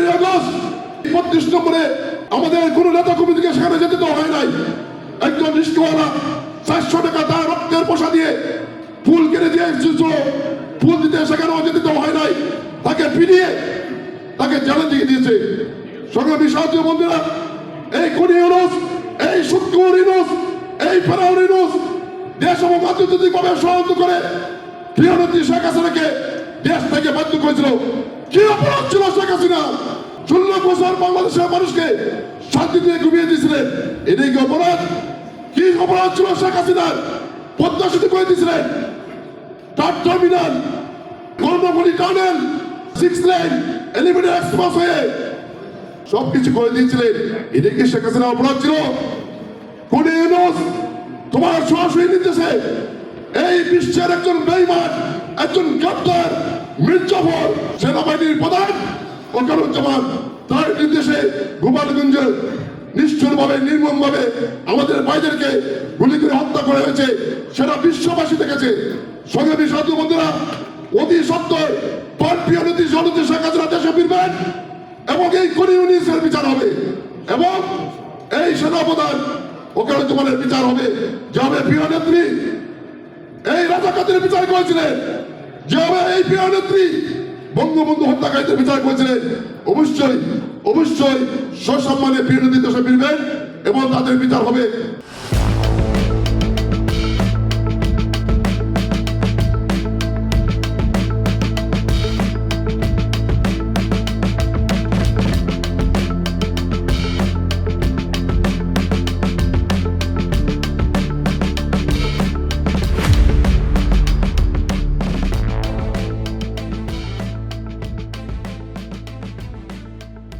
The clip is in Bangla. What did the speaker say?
পনেরোই আগস্ট বত্রিশ নম্বরে আমাদের কোন নেতা কর্মীদেরকে সেখানে যেতে দেওয়া হয় নাই। একজন রিস্কওয়ালা চারশো টাকা তার রক্তের পয়সা দিয়ে ফুল কিনে দিয়ে এসেছিল। ফুল দিতে সেখানেও যেতে দেওয়া হয় নাই। তাকে ফিরিয়ে তাকে জেলে দিয়ে দিয়েছে। সংগ্রামী সাহায্য বন্ধুরা, এই কোনি ইউনুস, এই শুক্কুর ইউনুস, এই ফেরাউন ইউনুস, দেশ এবং আন্তর্জাতিক ভাবে সহায়তা করে ক্রিয়ানন্ত্রী শেখ হাসিনাকে দেশ থেকে বাধ্য করেছিল। কি অপরাধ ছিল শেখ হাসিনা বছর বাংলাদেশের মানুষকে শান্তি দিয়ে ঘুমিয়ে দিয়েছিলেন। এটাই কি অপরাধ কি অপরাধ ছিল শেখ হাসিনার? পদ্মা সেতু করে দিয়েছিলেন। Truck terminal Karnaphuli tunnel six lane elevated express হয়ে সবকিছু করে দিয়েছিলেন। এটা কি শেখ হাসিনা অপরাধ ছিল, কোন ইউনুস তোমার সরাসরি নির্দেশে এই বিশ্বের একজন বেইমান একজন গ্রেপ্তার মির্জাফর সেনাবাহিনীর প্রধান ওকারুজ্জামান নির্দেশে গোপালগঞ্জে নিষ্ঠুরভাবে, নির্মমভাবে আমাদের ভাইদেরকে গুলি করে হত্যা করা হয়েছে সেটা বিশ্ববাসী দেখেছে। সংগ্রামী সাধু বন্ধুরা, অতি সত্তর দেশে ফিরবেন এবং এই কোনি বিচার হবে এবং এই সেনাপ্রধান ওকারুজ্জামানের বিচার হবে এই রাজাকাতের বিচার করেছিলেন এই প্রিয় বঙ্গবন্ধু হত্যাকারীদের বিচার করেছিলেন। অবশ্যই সসম্মানে ফিরে দিতে ফিরবেন এবং তাদের বিচার হবে।